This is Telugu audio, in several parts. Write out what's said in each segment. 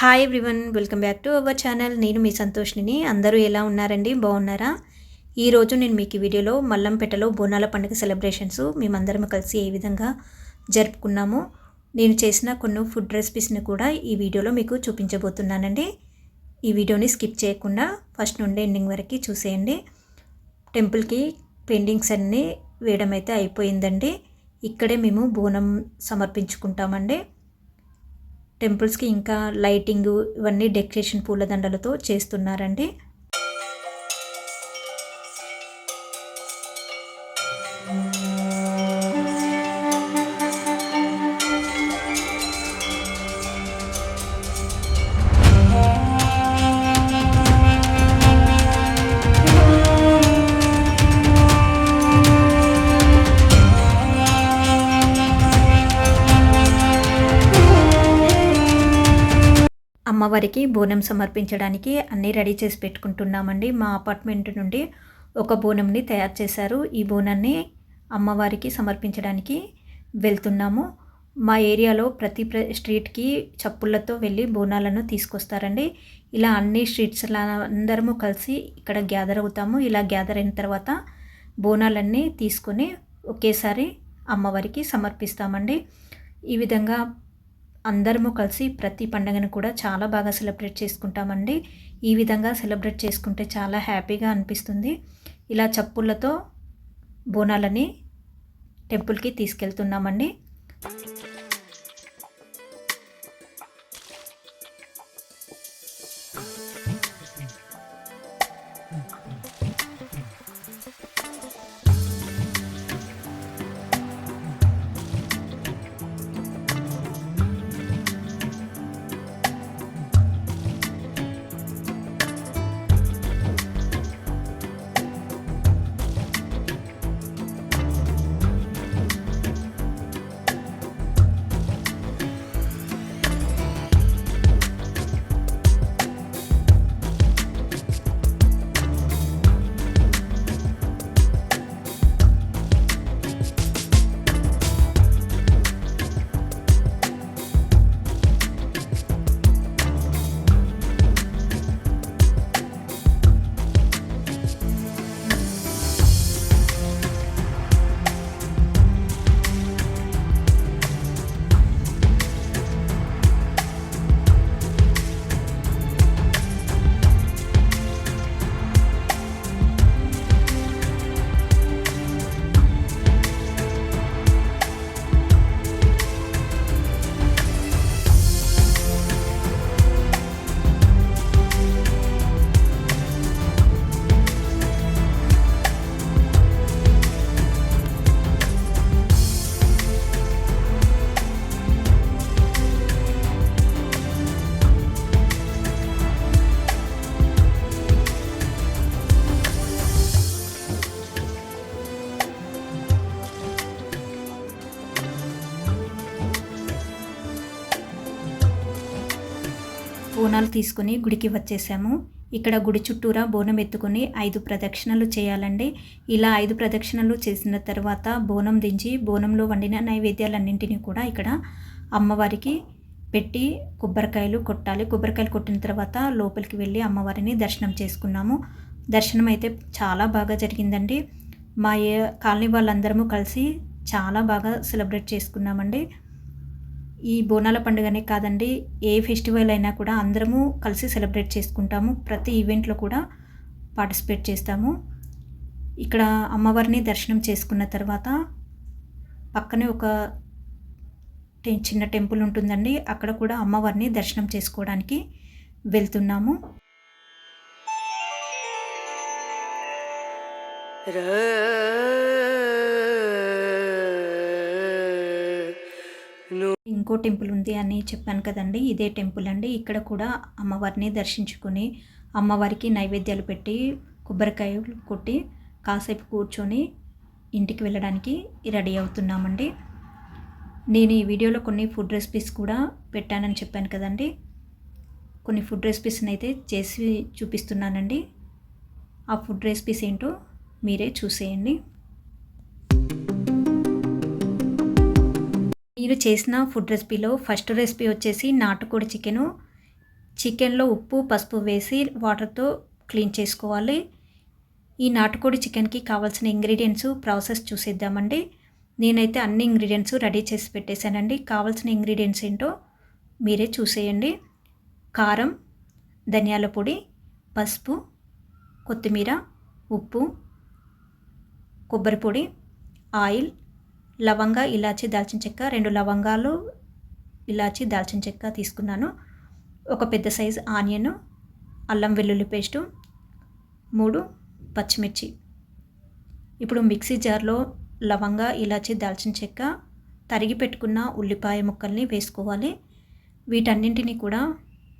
Hi everyone welcome back to our channel నేను మీ సంతోష్ని అందరూ ఎలా ఉన్నారండి? బాగున్నారా? ఈరోజు నేను మీకు ఈ వీడియోలో మల్లంపేటలో బోనాల పండుగ సెలబ్రేషన్స్ మేమందరం కలిసి ఏ విధంగా జరుపుకున్నామో నేను చేసిన కొన్ని ఫుడ్ రెసిపీస్ని కూడా ఈ వీడియోలో మీకు చూపించబోతున్నానండి. ఈ వీడియోని స్కిప్ చేయకుండా ఫస్ట్ నుండి ఎండింగ్ వరకు చూసేయండి. టెంపుల్కి పెయింటింగ్స్ అన్నీ వేయడం అయితే అయిపోయిందండి. ఇక్కడే మేము బోనం సమర్పించుకుంటామండి. టెంపుల్స్కి ఇంకా లైటింగ్ ఇవన్నీ డెకరేషన్ పూలదండలతో చేస్తున్నారండి. అమ్మవారికి బోనం సమర్పించడానికి అన్నీ రెడీ చేసి పెట్టుకుంటున్నామండి. మా అపార్ట్మెంట్ నుండి ఒక బోనంని తయారు చేశారు. ఈ బోనాన్ని అమ్మవారికి సమర్పించడానికి వెళ్తున్నాము. మా ఏరియాలో ప్రతి ప్ర స్ట్రీట్కి చప్పుళ్ళతో వెళ్ళి బోనాలను తీసుకొస్తారండి. ఇలా అన్ని స్ట్రీట్స్ అందరము కలిసి ఇక్కడ గ్యాదర్ అవుతాము. ఇలా గ్యాదర్ అయిన తర్వాత బోనాలన్నీ తీసుకొని ఒకేసారి అమ్మవారికి సమర్పిస్తామండి. ఈ విధంగా అందరము కలిసి ప్రతి పండుగను కూడా చాలా బాగా సెలబ్రేట్ చేసుకుంటామండి. ఈ విధంగా సెలబ్రేట్ చేసుకుంటే చాలా హ్యాపీగా అనిపిస్తుంది. ఇలా చప్పుళ్ళతో బోనాలని టెంపుల్కి తీసుకెళ్తున్నామండి. బోనాలు తీసుకుని గుడికి వచ్చేసాము. ఇక్కడ గుడి చుట్టూరా బోనం ఎత్తుకొని ఐదు ప్రదక్షిణలు చేయాలండి. ఇలా ఐదు ప్రదక్షిణలు చేసిన తర్వాత బోనం దించి బోనంలో వండిన నైవేద్యాలన్నింటినీ కూడా ఇక్కడ అమ్మవారికి పెట్టి కొబ్బరికాయలు కొట్టాలి. కొబ్బరికాయలు కొట్టిన తర్వాత లోపలికి వెళ్ళి అమ్మవారిని దర్శనం చేసుకున్నాము. దర్శనం అయితే చాలా బాగా జరిగిందండి. మా ఏ కాలనీ వాళ్ళందరము కలిసి చాలా బాగా సెలబ్రేట్ చేసుకున్నామండి. ఈ బోనాల పండుగనే కాదండి ఏ ఫెస్టివల్ అయినా కూడా అందరము కలిసి సెలబ్రేట్ చేసుకుంటాము. ప్రతి ఈవెంట్లో కూడా పార్టిసిపేట్ చేస్తాము. ఇక్కడ అమ్మవారిని దర్శనం చేసుకున్న తర్వాత పక్కనే ఒక చిన్న టెంపుల్ ఉంటుందండి. అక్కడ కూడా అమ్మవారిని దర్శనం చేసుకోవడానికి వెళ్తున్నాము. ఇంకో టెంపుల్ ఉంది అని చెప్పాను కదండి ఇదే టెంపుల్ అండి. ఇక్కడ కూడా అమ్మవారిని దర్శించుకొని అమ్మవారికి నైవేద్యాలు పెట్టి కొబ్బరికాయలు కొట్టి కాసేపు కూర్చొని ఇంటికి వెళ్ళడానికి రెడీ అవుతున్నామండి. నేను ఈ వీడియోలో కొన్ని ఫుడ్ రెసిపీస్ కూడా పెట్టానని చెప్పాను కదండి. కొన్ని ఫుడ్ రెసిపీస్ని అయితే చేసి చూపిస్తున్నానండి. ఆ ఫుడ్ రెసిపీస్ ఏంటో మీరే చూసేయండి. మీరు చేసిన ఫుడ్ రెసిపీలో ఫస్ట్ రెసిపీ వచ్చేసి నాటుకోడి చికెను. చికెన్లో ఉప్పు పసుపు వేసి వాటర్తో క్లీన్ చేసుకోవాలి. ఈ నాటుకోడి చికెన్కి కావాల్సిన ఇంగ్రీడియంట్స్ ప్రాసెస్ చూసేద్దామండి. నేనైతే అన్ని ఇంగ్రీడియంట్స్ రెడీ చేసి పెట్టేశానండి. కావాల్సిన ఇంగ్రీడియంట్స్ ఏంటో మీరే చూసేయండి. కారం ధనియాల పొడి పసుపు కొత్తిమీర ఉప్పు కొబ్బరి పొడి ఆయిల్ లవంగ ఇలాచి దాల్చిన చెక్క. రెండు లవంగాలు ఇలాచి దాల్చిన చెక్క తీసుకున్నాను. ఒక పెద్ద సైజు ఆనియన్ అల్లం వెల్లుల్లి పేస్టు మూడు పచ్చిమిర్చి. ఇప్పుడు మిక్సీ జార్లో లవంగ ఇలాచి దాల్చిన చెక్క తరిగి పెట్టుకున్న ఉల్లిపాయ ముక్కల్ని వేసుకోవాలి. వీటన్నింటినీ కూడా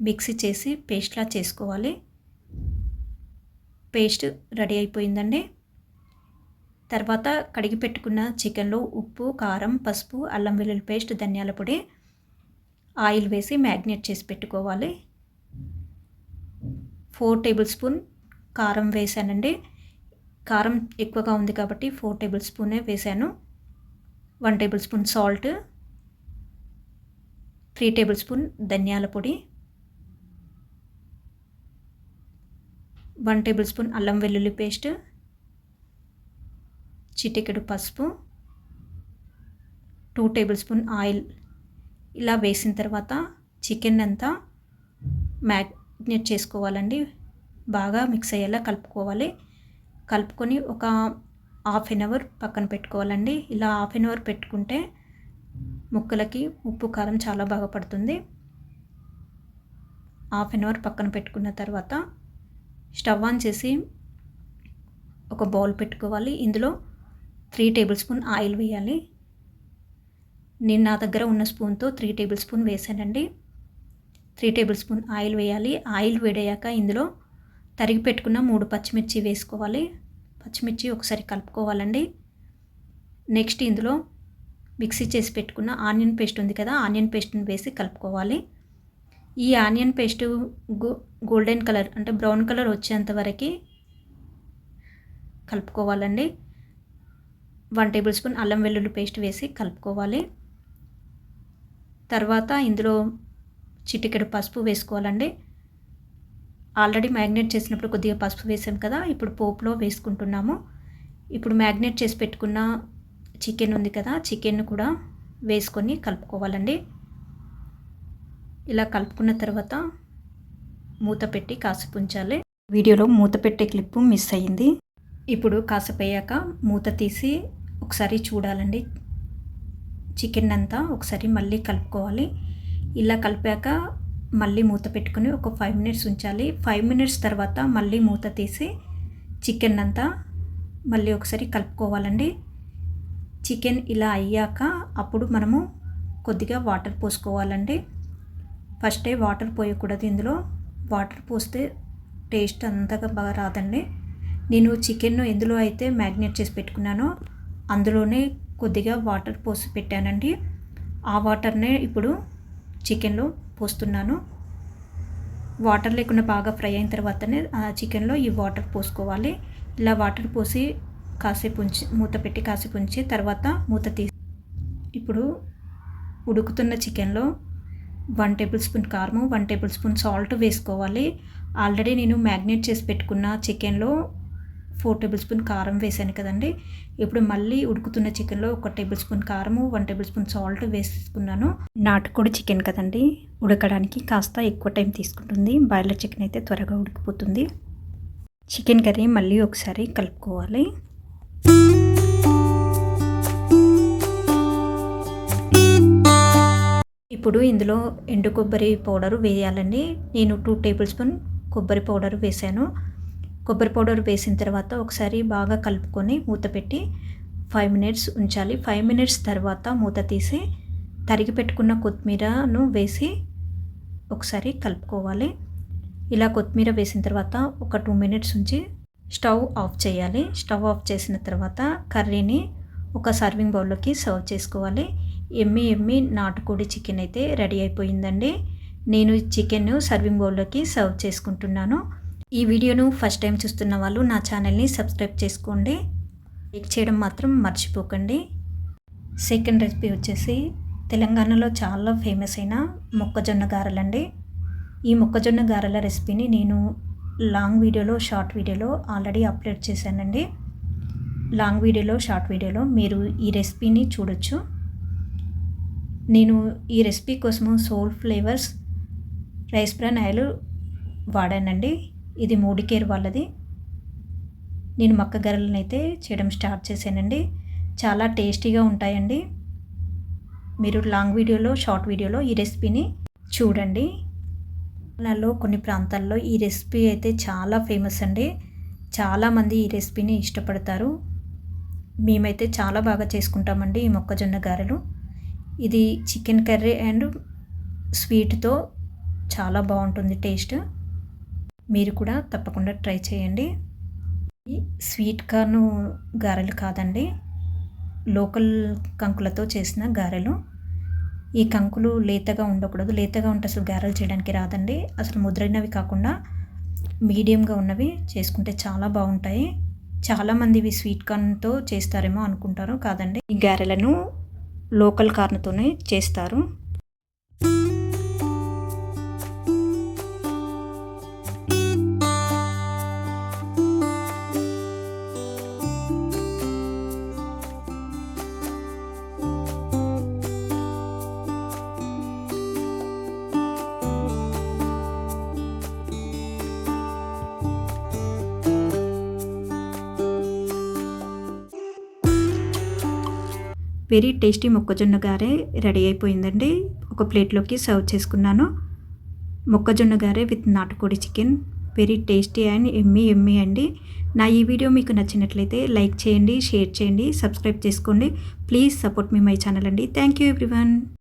మిక్సీ చేసి పేస్ట్లా చేసుకోవాలి. పేస్ట్ రెడీ అయిపోయిందండి. తర్వాత కడిగి పెట్టుకున్న చికెన్లో ఉప్పు కారం పసుపు అల్లం వెల్లుల్లి పేస్ట్ ధనియాల పొడి ఆయిల్ వేసి మ్యాగ్నేట్ చేసి పెట్టుకోవాలి. ఫోర్ టేబుల్ స్పూన్ కారం వేసానండి. కారం ఎక్కువగా ఉంది కాబట్టి ఫోర్ టేబుల్ స్పూనే వేసాను. One tablespoon salt three tablespoon ధనియాల పొడి వన్ టేబుల్ స్పూన్ అల్లం వెల్లుల్లి పేస్ట్ చిటికెడు పసుపు టూ టేబుల్ స్పూన్ ఆయిల్ ఇలా వేసిన తర్వాత చికెన్ అంతా మ్యాగ్నేట్ చేసుకోవాలండి. బాగా మిక్స్ అయ్యేలా కలుపుకోవాలి. కలుపుకొని ఒక హాఫ్ అన్ అవర్ పక్కన పెట్టుకోవాలండి. ఇలా హాఫ్ అన్ అవర్ పెట్టుకుంటే ముక్కలకి ఉప్పు కారం చాలా బాగా పడుతుంది. హాఫ్ అన్ అవర్ పక్కన పెట్టుకున్న తర్వాత స్టవ్ ఆన్ చేసి ఒక బౌల్ పెట్టుకోవాలి. ఇందులో త్రీ టేబుల్ స్పూన్ ఆయిల్ వేయాలి. నేను నా దగ్గర ఉన్న స్పూన్తో త్రీ టేబుల్ స్పూన్ వేసానండి త్రీ టేబుల్ స్పూన్ ఆయిల్ వేయాలి. ఆయిల్ వేడయ్యాక ఇందులో తరిగి పెట్టుకున్న మూడు పచ్చిమిర్చి వేసుకోవాలి. పచ్చిమిర్చి ఒకసారి కలుపుకోవాలండి. నెక్స్ట్ ఇందులో మిక్సీ చేసి పెట్టుకున్న ఆనియన్ పేస్ట్ ఉంది కదా ఆనియన్ పేస్ట్ని వేసి కలుపుకోవాలి. ఈ ఆనియన్ పేస్ట్ గోల్డెన్ కలర్ అంటే బ్రౌన్ కలర్ వచ్చేంత వరకు కలుపుకోవాలండి. వన్ టేబుల్ స్పూన్ అల్లం వెల్లుల్లి పేస్ట్ వేసి కలుపుకోవాలి. తర్వాత ఇందులో చిటికెడు పసుపు వేసుకోవాలండి. ఆల్రెడీ మ్యాగ్నేట్ చేసినప్పుడు కొద్దిగా పసుపు వేసాం కదా ఇప్పుడు పోపులో వేసుకుంటున్నాము. ఇప్పుడు మ్యాగ్నేట్ చేసి పెట్టుకున్న చికెన్ ఉంది కదా చికెన్ కూడా వేసుకొని కలుపుకోవాలండి. ఇలా కలుపుకున్న తర్వాత మూత పెట్టి కాసేపు ఉంచాలి. వీడియోలో మూత పెట్టే క్లిప్పు మిస్ అయ్యింది. ఇప్పుడు కాసేపు అయ్యాక మూత తీసి ఒకసారి చూడాలండి. చికెన్ అంతా ఒకసారి మళ్ళీ కలుపుకోవాలి. ఇలా కలిపాక మళ్ళీ మూత పెట్టుకుని ఒక ఫైవ్ మినిట్స్ ఉంచాలి. ఫైవ్ మినిట్స్ తర్వాత మళ్ళీ మూత తీసి చికెన్ అంతా మళ్ళీ ఒకసారి కలుపుకోవాలండి. చికెన్ ఇలా అయ్యాక అప్పుడు మనము కొద్దిగా వాటర్ పోసుకోవాలండి. ఫస్టే వాటర్ పోయకూడదు ఇందులో. వాటర్ పోస్తే టేస్ట్ అంతగా బాగా రాదండి. నేను చికెన్ ఎందులో అయితే మ్యాగ్నేట్ చేసి పెట్టుకున్నానో అందులోనే కొద్దిగా వాటర్ పోసి పెట్టానండి. ఆ వాటర్నే ఇప్పుడు చికెన్లో పోస్తున్నాను. వాటర్ లేకుండా బాగా ఫ్రై అయిన తర్వాతనే ఆ చికెన్లో ఈ వాటర్ పోసుకోవాలి. ఇలా వాటర్ పోసి కాసేపు ఉంచి మూత పెట్టి కాసేపు ఉంచి తర్వాత మూత తీసి ఇప్పుడు ఉడుకుతున్న చికెన్లో వన్ టేబుల్ స్పూన్ కారము వన్ టేబుల్ స్పూన్ సాల్ట్ వేసుకోవాలి. ఆల్రెడీ నేను మ్యాగ్నేట్ చేసి పెట్టుకున్న చికెన్లో ఫోర్ టేబుల్ స్పూన్ కారం వేసాను కదండి. ఇప్పుడు మళ్ళీ ఉడుకుతున్న చికెన్లో ఒక టేబుల్ స్పూన్ కారము వన్ టేబుల్ స్పూన్ సాల్ట్ వేసుకున్నాను నాటుకోడి చికెన్ కదండి. ఉడకడానికి కాస్త ఎక్కువ టైం తీసుకుంటుంది. బాయిలర్ చికెన్ అయితే త్వరగా ఉడికిపోతుంది. చికెన్ కర్రీ మళ్ళీ ఒకసారి కలుపుకోవాలి. ఇప్పుడు ఇందులో ఎండు కొబ్బరి పౌడర్ వేయాలండి. నేను టూ టేబుల్ స్పూన్ కొబ్బరి పౌడర్ వేసాను. కొబ్బరి పౌడర్ వేసిన తర్వాత ఒకసారి బాగా కలుపుకొని మూత పెట్టి ఫైవ్ మినిట్స్ ఉంచాలి. ఫైవ్ మినిట్స్ తర్వాత మూత తీసి తరిగి పెట్టుకున్న కొత్తిమీరను వేసి ఒకసారి కలుపుకోవాలి. ఇలా కొత్తిమీర వేసిన తర్వాత ఒక టూ మినిట్స్ ఉంచి స్టవ్ ఆఫ్ చేయాలి. స్టవ్ ఆఫ్ చేసిన తర్వాత కర్రీని ఒక సర్వింగ్ బౌల్లోకి సర్వ్ చేసుకోవాలి. ఎమ్మి ఎమ్మి నాటుకోడి చికెన్ అయితే రెడీ అయిపోయిందండి. నేను చికెన్ సర్వింగ్ బౌల్లోకి సర్వ్ చేసుకుంటున్నాను. ఈ వీడియోను ఫస్ట్ టైం చూస్తున్న వాళ్ళు నా ఛానల్ని సబ్స్క్రైబ్ చేసుకోండి. లైక్ చేయడం మాత్రం మర్చిపోకండి. సెకండ్ రెసిపీ వచ్చేసి తెలంగాణలో చాలా ఫేమస్ అయిన మొక్కజొన్న గారెలండి. ఈ మొక్కజొన్న గారెల రెసిపీని నేను లాంగ్ వీడియోలో షార్ట్ వీడియోలో ఆల్రెడీ అప్లోడ్ చేశానండి. లాంగ్ వీడియోలో షార్ట్ వీడియోలో మీరు ఈ రెసిపీని చూడొచ్చు. నేను ఈ రెసిపీ కోసము soul flavours rice bran oil వాడానండి. ఇది మూడికేర్ వాళ్ళది. నేను మక్క గర్రలను అయితే చేయడం స్టార్ట్ చేశానండి. చాలా టేస్టీగా ఉంటాయండి. మీరు లాంగ్ వీడియోలో షార్ట్ వీడియోలో ఈ రెసిపీని చూడండి. నాలో కొన్ని ప్రాంతాల్లో ఈ రెసిపీ అయితే చాలా ఫేమస్ అండి. చాలామంది ఈ రెసిపీని ఇష్టపడతారు. మేమైతే చాలా బాగా చేసుకుంటామండి ఈ మొక్కజొన్న గారెలు. ఇది చికెన్ కర్రీ అండ్ స్వీట్తో చాలా బాగుంటుంది టేస్ట్. మీరు కూడా తప్పకుండా ట్రై చేయండి. స్వీట్ కార్న్ గారెలు కాదండి. లోకల్ కంకులతో చేసిన గారెలు. ఈ కంకులు లేతగా ఉండకూడదు. లేతగా ఉంటే అసలు గారెలు చేయడానికి రాదండి. అసలు ముద్రైనవి కాకుండా మీడియంగా ఉన్నవి చేసుకుంటే చాలా బాగుంటాయి. చాలామంది ఇవి స్వీట్ కార్న్తో చేస్తారేమో అనుకుంటారు. కాదండి. ఈ గారెలను లోకల్ కార్న్తోనే చేస్తారు. వెరీ టేస్టీ మొక్కజొన్న గారే రెడీ అయిపోయిందండి. ఒక ప్లేట్లోకి సర్వ్ చేసుకున్నాను. మొక్కజొన్న గారె విత్ నాటుకోడి chicken. Very tasty and yummy yummy అండి. నా ఈ వీడియో మీకు నచ్చినట్లయితే లైక్ చేయండి షేర్ చేయండి సబ్స్క్రైబ్ చేసుకోండి. ప్లీజ్ సపోర్ట్ మీ మై ఛానల్ అండి. Thank you everyone.